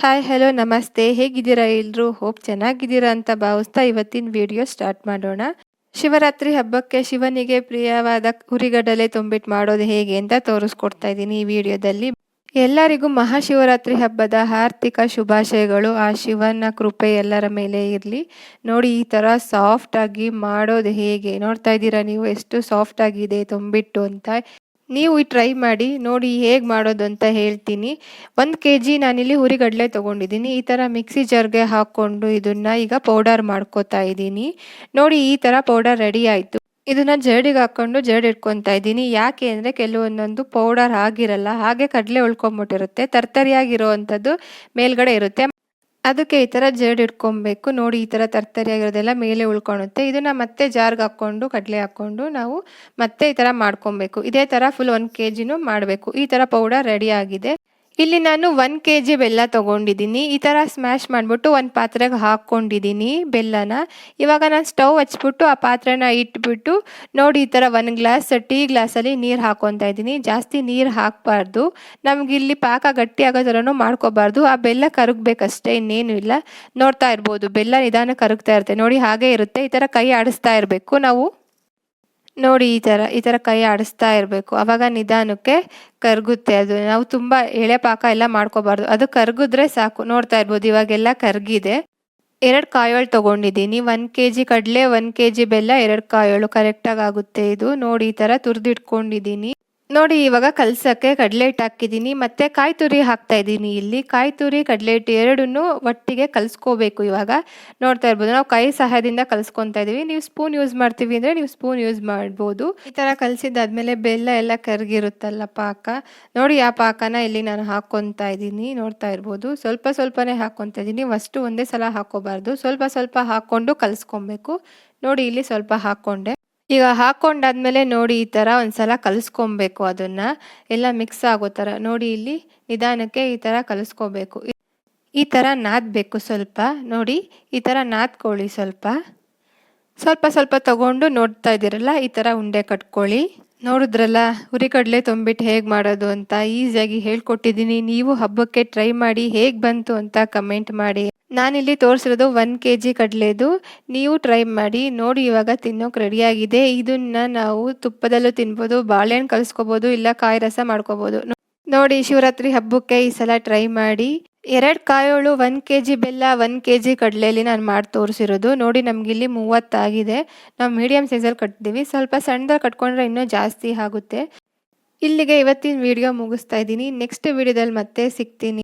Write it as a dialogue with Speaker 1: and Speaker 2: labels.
Speaker 1: Hi hello ನಮಸ್ತೆ ಹೇಗಿದ್ದೀರಾ ಎಲ್ರು? ಹೋಪ್ ಚೆನ್ನಾಗಿದ್ದೀರಾ ಅಂತ ಭಾವಿಸ್ತಾ ಇವತ್ತಿನ ವಿಡಿಯೋ ಸ್ಟಾರ್ಟ್ ಮಾಡೋಣ. ಶಿವರಾತ್ರಿ ಹಬ್ಬಕ್ಕೆ ಶಿವನಿಗೆ ಪ್ರಿಯವಾದ ಹುರಿಗಡಲೆ ತುಂಬಿಟ್ಟು ಮಾಡೋದು ಹೇಗೆ ಅಂತ ತೋರಿಸ್ಕೊಡ್ತಾ ಇದ್ದೀನಿ ಈ ವಿಡಿಯೋದಲ್ಲಿ ಎಲ್ಲರಿಗೂ ಮಹಾಶಿವರಾತ್ರಿ ಹಬ್ಬದ ಆರ್ಥಿಕ ಶುಭಾಶಯಗಳು. ಆ ಶಿವನ ಕೃಪೆ ಎಲ್ಲರ ಮೇಲೆ ಇರಲಿ. ನೋಡಿ, ಈ ಥರ ಸಾಫ್ಟಾಗಿ ಮಾಡೋದು ಹೇಗೆ? ನೋಡ್ತಾ ಇದ್ದೀರಾ ನೀವು? ಎಷ್ಟು ಸಾಫ್ಟಾಗಿದೆ ತುಂಬಿಟ್ಟು ಅಂತ. ನೀವು ಟ್ರೈ ಮಾಡಿ, ನೋಡಿ ಹೇಗೆ ಮಾಡೋದು ಅಂತ ಹೇಳ್ತೀನಿ. ಒಂದು ಕೆ ಜಿ ನಾನಿಲ್ಲಿ ಹುರಿಗಡಲೆ ತೊಗೊಂಡಿದ್ದೀನಿ. ಈ ಥರ ಮಿಕ್ಸಿ ಜರ್ಗೆ ಹಾಕ್ಕೊಂಡು ಇದನ್ನು ಈಗ ಪೌಡರ್ ಮಾಡ್ಕೋತಾ ಇದ್ದೀನಿ. ನೋಡಿ ಈ ಥರ ಪೌಡರ್ ರೆಡಿ ಆಯಿತು. ಇದನ್ನು ಜರ್ಡಿಗೆ ಹಾಕ್ಕೊಂಡು ಜರ್ಡ್ ಇಟ್ಕೊತಾ ಇದ್ದೀನಿ. ಯಾಕೆ ಅಂದರೆ ಕೆಲವೊಂದೊಂದು ಪೌಡರ್ ಆಗಿರಲ್ಲ, ಹಾಗೆ ಕಡಲೆ ಉಳ್ಕೊಂಬಿಟ್ಟಿರುತ್ತೆ ತರ್ತರಿಯಾಗಿರೋ ಅಂಥದ್ದು ಮೇಲ್ಗಡೆ ಇರುತ್ತೆ. ಅದಕ್ಕೆ ಈ ಥರ ಜೇಡ್ ಇಟ್ಕೊಬೇಕು. ನೋಡಿ ಈ ಥರ ತರ್ತರಿಯಾಗಿರೋದೆಲ್ಲ ಮೇಲೆ ಉಳ್ಕೊಳುತ್ತೆ ಇದನ್ನು ಮತ್ತೆ ಜಾರ್ಗೆ ಹಾಕ್ಕೊಂಡು, ಕಡಲೆ ಹಾಕ್ಕೊಂಡು ನಾವು ಮತ್ತೆ ಈ ಥರ ಮಾಡ್ಕೊಬೇಕು. ಇದೇ ಥರ ಫುಲ್ ಒಂದು ಕೆ ಜಿನೂ ಮಾಡಬೇಕು. ಈ ಥರ ಪೌಡರ್ ರೆಡಿ ಆಗಿದೆ. ಇಲ್ಲಿ ನಾನು ಒನ್ ಕೆ ಜಿ ಬೆಲ್ಲ ತೊಗೊಂಡಿದ್ದೀನಿ. ಈ ಥರ ಸ್ಮ್ಯಾಶ್ ಮಾಡಿಬಿಟ್ಟು ಒಂದು ಪಾತ್ರೆಗೆ ಹಾಕ್ಕೊಂಡಿದ್ದೀನಿ ಬೆಲ್ಲನ. ಇವಾಗ ನಾನು ಸ್ಟವ್ ಹಚ್ಬಿಟ್ಟು ಆ ಪಾತ್ರೆನ ಇಟ್ಬಿಟ್ಟು ನೋಡಿ ಈ ಥರ ಒನ್ ಗ್ಲಾಸ್ ಟೀ ಗ್ಲಾಸಲ್ಲಿ ನೀರು ಹಾಕ್ಕೊತಾ ಇದ್ದೀನಿ. ಜಾಸ್ತಿ ನೀರು ಹಾಕಬಾರ್ದು. ನಮ್ಗೆ ಇಲ್ಲಿ ಪಾಕ ಗಟ್ಟಿ ಆಗೋ ಥರನೂ ಮಾಡ್ಕೋಬಾರ್ದು. ಆ ಬೆಲ್ಲ ಕರಗಬೇಕಷ್ಟೇ, ಇನ್ನೇನು ಇಲ್ಲ. ನೋಡ್ತಾ ಇರ್ಬೋದು, ಬೆಲ್ಲ ನಿಧಾನ ಕರಗ್ತಾ ಇರುತ್ತೆ. ನೋಡಿ ಹಾಗೆ ಇರುತ್ತೆ. ಈ ಥರ ಕೈ ಆಡಿಸ್ತಾ ಇರಬೇಕು ನಾವು. ನೋಡಿ ಈ ಥರ ಈ ಥರ ಕೈ ಆಡಿಸ್ತಾ ಇರಬೇಕು. ಆವಾಗ ನಿಧಾನಕ್ಕೆ ಕರಗುತ್ತೆ ಅದು. ನಾವು ತುಂಬ ಎಳೆ ಪಾಕ ಎಲ್ಲ ಮಾಡ್ಕೋಬಾರ್ದು. ಅದು ಕರಗಿದ್ರೆ ಸಾಕು. ನೋಡ್ತಾ ಇರ್ಬೋದು, ಇವಾಗೆಲ್ಲ ಕರಗಿದೆ. ಎರಡು ಕಾಯೋಳು ತೊಗೊಂಡಿದ್ದೀನಿ. ಒನ್ ಕೆ ಜಿ ಕಡಲೆ ಒನ್ ಕೆ ಜಿ ಬೆಲ್ಲ, ಎರಡು ಕಾಯೋಳು. ಕರೆಕ್ಟಾಗಿ ಆಗುತ್ತೆ ಇದು. ನೋಡಿ ಈ ಥರ ತುರಿದಿಟ್ಕೊಂಡಿದ್ದೀನಿ. ನೋಡಿ, ಇವಾಗ ಕಲ್ಸಕ್ಕೆ ಕಡಲೆ ಹಿಟ್ಟು ಹಾಕಿದ್ದೀನಿ. ಮತ್ತೆ ಕಾಯಿ ತುರಿ ಹಾಕ್ತಾ ಇದ್ದೀನಿ ಇಲ್ಲಿ. ಕಾಯಿ ತುರಿ ಕಡಲೆ ಹಿಟ್ಟು ಎರಡನ್ನೂ ಒಟ್ಟಿಗೆ ಕಲಿಸ್ಕೋಬೇಕು ಇವಾಗ. ನೋಡ್ತಾ ಇರ್ಬೋದು, ನಾವು ಕೈ ಸಹಾಯದಿಂದ ಕಲ್ಸ್ಕೊತಾ ಇದ್ದೀವಿ. ನೀವು ಸ್ಪೂನ್ ಯೂಸ್ ಮಾಡ್ತೀವಿ ಅಂದರೆ ನೀವು ಸ್ಪೂನ್ ಯೂಸ್ ಮಾಡ್ಬೋದು. ಈ ಥರ ಕಲಸಿದ್ದಾದ್ಮೇಲೆ ಬೆಲ್ಲ ಎಲ್ಲ ಕರಗಿರುತ್ತಲ್ಲ ಪಾಕ ನೋಡಿ, ಆ ಪಾಕನ ಇಲ್ಲಿ ನಾನು ಹಾಕ್ಕೊತಾ ಇದ್ದೀನಿ. ನೋಡ್ತಾ ಇರ್ಬೋದು, ಸ್ವಲ್ಪ ಸ್ವಲ್ಪನೇ ಹಾಕ್ಕೊತಾ ಇದ್ದೀನಿ. ಅಷ್ಟು ಒಂದೇ ಸಲ ಹಾಕ್ಕೋಬಾರ್ದು. ಸ್ವಲ್ಪ ಸ್ವಲ್ಪ ಹಾಕ್ಕೊಂಡು ಕಲಿಸ್ಕೊಬೇಕು. ನೋಡಿ, ಇಲ್ಲಿ ಸ್ವಲ್ಪ ಹಾಕ್ಕೊಂಡೆ. ಈಗ ಹಾಕ್ಕೊಂಡಾದ್ಮೇಲೆ ನೋಡಿ ಈ ಥರ ಒಂದ್ಸಲ ಕಲಿಸ್ಕೊಬೇಕು ಅದನ್ನು. ಎಲ್ಲ ಮಿಕ್ಸ್ ಆಗೋ ಥರ. ನೋಡಿ ಇಲ್ಲಿ ನಿಧಾನಕ್ಕೆ ಈ ಥರ ಕಲಿಸ್ಕೋಬೇಕು. ಈ ಥರ ನಾದಬೇಕು ಸ್ವಲ್ಪ. ನೋಡಿ, ಈ ಥರ ನಾದ್ಕೊಳ್ಳಿ ಸ್ವಲ್ಪ. ಸ್ವಲ್ಪ ಸ್ವಲ್ಪ ತಗೊಂಡು ನೋಡ್ತಾ ಇದ್ದೀರಲ್ಲ, ಈ ಥರ ಉಂಡೆ ಕಟ್ಕೊಳ್ಳಿ. ನೋಡಿದ್ರಲ್ಲ ಹುರಿಕಡಲೆ ತುಂಬಿಟ್ಟು ಹೇಗೆ ಮಾಡೋದು ಅಂತ ಈಸಿಯಾಗಿ ಹೇಳ್ಕೊಟ್ಟಿದ್ದೀನಿ. ನೀವು ಹಬ್ಬಕ್ಕೆ ಟ್ರೈ ಮಾಡಿ ಹೇಗೆ ಬಂತು ಅಂತ ಕಮೆಂಟ್ ಮಾಡಿ. ನಾನಿಲ್ಲಿ ತೋರಿಸಿರೋದು ಒನ್ ಕೆ ಜಿ ಕಡಲೆದು. ನೀವು ಟ್ರೈ ಮಾಡಿ, ನೋಡಿ ಇವಾಗ ತಿನ್ನೋಕೆ ರೆಡಿಯಾಗಿದೆ ಇದನ್ನ ನಾವು ತುಪ್ಪದಲ್ಲೂ ತಿನ್ಬೋದು, ಬಾಳೆಹಣ್ಣು ಕಲಿಸ್ಕೋಬೋದು, ಇಲ್ಲ ಕಾಯಿ ರಸ ಮಾಡ್ಕೋಬೋದು. ನೋಡಿ ಶಿವರಾತ್ರಿ ಹಬ್ಬಕ್ಕೆ ಈ ಸಲ ಟ್ರೈ ಮಾಡಿ. ಎರಡು ಕಾಯೋಳು ಒನ್ ಕೆ ಜಿ ಬೆಲ್ಲ ಒನ್ ಕೆ ಜಿ ಕಡಲೆಯಲ್ಲಿ ನಾನು ಮಾಡಿ ತೋರಿಸಿರೋದು. ನೋಡಿ ನಮಗಿಲ್ಲಿ ಮೂವತ್ತಾಗಿದೆ. ನಾವು ಮೀಡಿಯಮ್ ಸೈಜಲ್ಲಿ ಕಟ್ತೀವಿ. ಸ್ವಲ್ಪ ಸಣ್ಣದಲ್ಲಿ ಕಟ್ಕೊಂಡ್ರೆ ಇನ್ನೂ ಜಾಸ್ತಿ ಆಗುತ್ತೆ. ಇಲ್ಲಿಗೆ ಇವತ್ತಿನ ವಿಡಿಯೋ ಮುಗಿಸ್ತಾ ಇದ್ದೀನಿ. ನೆಕ್ಸ್ಟ್ ವಿಡಿಯೋದಲ್ಲಿ ಮತ್ತೆ ಸಿಗ್ತೀನಿ.